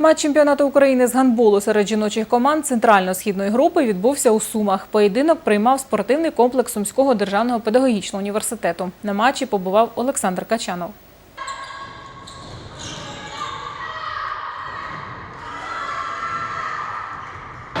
Матч чемпіонату України з гандболу серед жіночих команд центрально-східної групи відбувся у Сумах. Поєдинок приймав спортивний комплекс Сумського державного педагогічного університету. На матчі побував Олександр Качанов.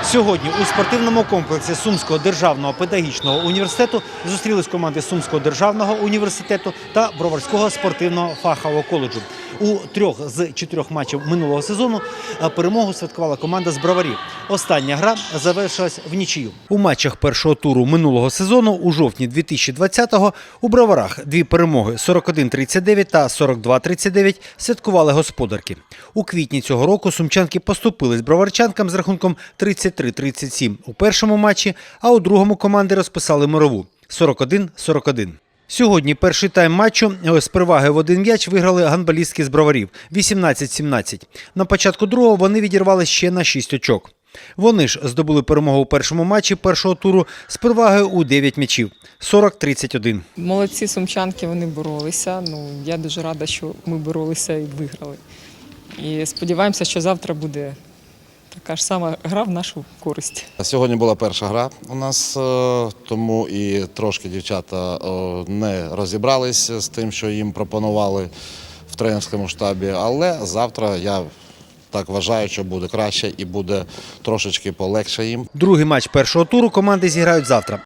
Сьогодні у спортивному комплексі Сумського державного педагогічного університету зустрілись команди Сумського державного університету та Броварського спортивного фахового коледжу. У трьох з чотирьох матчів минулого сезону е, перемогу святкувала команда з Броварів. Остання гра завершилась в нічию. У матчах першого туру минулого сезону у жовтні 2020-го у Броварах дві перемоги 41-39 та 42-39 святкували господарки. У квітні цього року сумчанки поступили з броварчанкам з рахунком 33-37 у першому матчі, а у другому команди розписали мирову 41-41. Сьогодні перший тайм матчу е, з переваги в один м'яч виграли ганбалістки з броварів 18-17. На початку другого вони відірвали ще на 6 очок. Вони ж здобули перемогу у першому матчі першого туру з перевагою у 9 м'ячів 40-31. Молодці сумчанки, вони боролися. Ну, я дуже рада, що ми боролися і виграли. І сподіваємося, що завтра буде така ж сама гра в нашу користь. Сьогодні була перша гра у нас, е, тому і трошки дівчата е, не розібрались з тим, що їм пропонували в тренерському штабі. Але завтра я так вважаю, що буде краще і буде трошечки полегше їм. Другий матч першого туру команди зіграють завтра.